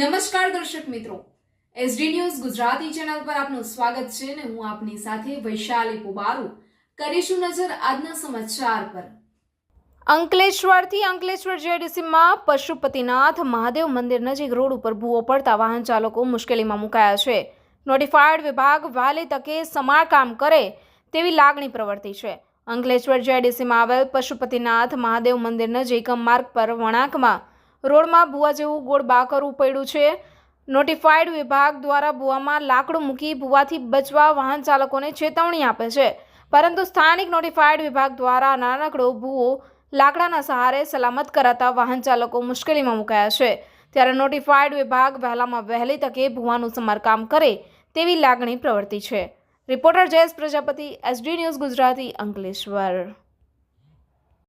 નમસ્કાર દર્શક મિત્રો. એસડી ન્યૂઝ ગુજરાતી ચેનલ પર આપનું સ્વાગત છે અને હું આપની સાથે વૈશાલી પુબારુ. કરીશું નજર આજના સમાચાર પર. અંકલેશ્વરથી અંકલેશ્વર જેડીસીમાં પશુપતિનાથ મહાદેવ મંદિર નજીક રોડ ઉપર ભૂવો પડતા વાહન ચાલકો મુશ્કેલીમાં મુકાયા છે. નોટિફાઈડ વિભાગ વહેલી તકે સમારકામ કરે તેવી લાગણી પ્રવર્તી છે. અંકલેશ્વર જેડીસીમાં આવેલ પશુપતિનાથ મહાદેવ મંદિર નજીક માર્ગ પર વળાંકમાં રોડમાં ભૂવા જેવું ગોળ બાકરવું પડ્યું છે. નોટિફાઈડ વિભાગ દ્વારા ભૂવામાં લાકડું મૂકી ભૂવાથી બચવા વાહન ચાલકોને ચેતવણી આપે છે. પરંતુ સ્થાનિક નોટિફાઈડ વિભાગ દ્વારા નાનકડો ભૂવો લાકડાના સહારે સલામત કરાતા વાહન ચાલકો મુશ્કેલીમાં મુકાયા છે. ત્યારે નોટિફાઈડ વિભાગ વહેલામાં વહેલી તકે ભૂવાનું સમારકામ કરે તેવી લાગણી પ્રવર્તી છે. Reporter Jayesh Prajapati SD news Gujarati Ankleshwar.